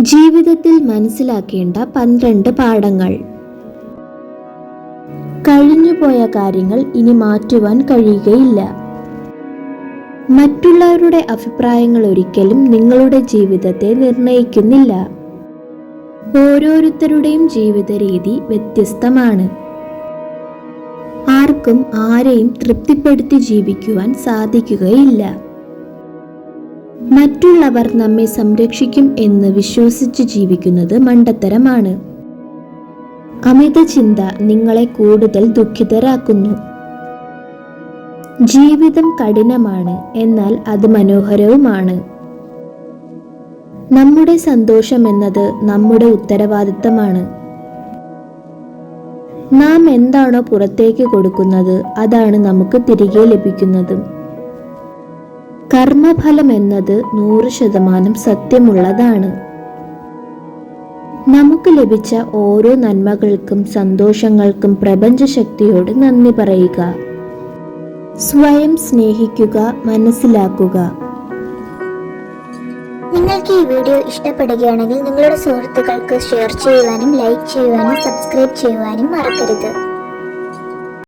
ജീവിതത്തിൽ മനസ്സിലാക്കേണ്ട പന്ത്രണ്ട് പാഠങ്ങൾ. കഴിഞ്ഞുപോയ കാര്യങ്ങൾ ഇനി മാറ്റുവാൻ കഴിയുകയില്ല. മറ്റുള്ളവരുടെ അഭിപ്രായങ്ങൾ ഒരിക്കലും നിങ്ങളുടെ ജീവിതത്തെ നിർണയിക്കുന്നില്ല ഓരോരുത്തരുടെയും ജീവിത രീതി വ്യത്യസ്തമാണ്. ആർക്കും ആരെയും തൃപ്തിപ്പെടുത്തി ജീവിക്കുവാൻ സാധിക്കുകയില്ല. മറ്റുള്ളവർ നമ്മെ സംരക്ഷിക്കും എന്ന് വിശ്വസിച്ച് ജീവിക്കുന്നത് മണ്ടത്തരമാണ്. അമിത ചിന്ത നിങ്ങളെ കൂടുതൽ ദുഃഖിതരാക്കുന്നു. ജീവിതം കഠിനമാണ് എന്നാൽ അത് മനോഹരവുമാണ്. നമ്മുടെ സന്തോഷം എന്നത് നമ്മുടെ ഉത്തരവാദിത്തമാണ്. നാം എന്താണോ പുറത്തേക്ക് കൊടുക്കുന്നത് അതാണ് നമുക്ക് തിരികെ ലഭിക്കുന്നതും. കർമ്മഫലം എന്നത് നൂറ് ശതമാനം സത്യമുള്ളതാണ്. നമുക്ക് ലഭിച്ച ഓരോ നന്മകൾക്കും സന്തോഷങ്ങൾക്കും പ്രപഞ്ചശക്തിയോട് നന്ദി പറയുക. സ്വയം സ്നേഹിക്കുക മനസ്സിലാക്കുക. നിങ്ങൾക്ക് ഈ വീഡിയോ ഇഷ്ടപ്പെടുകയാണെങ്കിൽ നിങ്ങളുടെ സുഹൃത്തുക്കൾക്ക് ഷെയർ ചെയ്യുവാനും ലൈക്ക് ചെയ്യുവാനും സബ്സ്ക്രൈബ് ചെയ്യുവാനും മറക്കരുത്.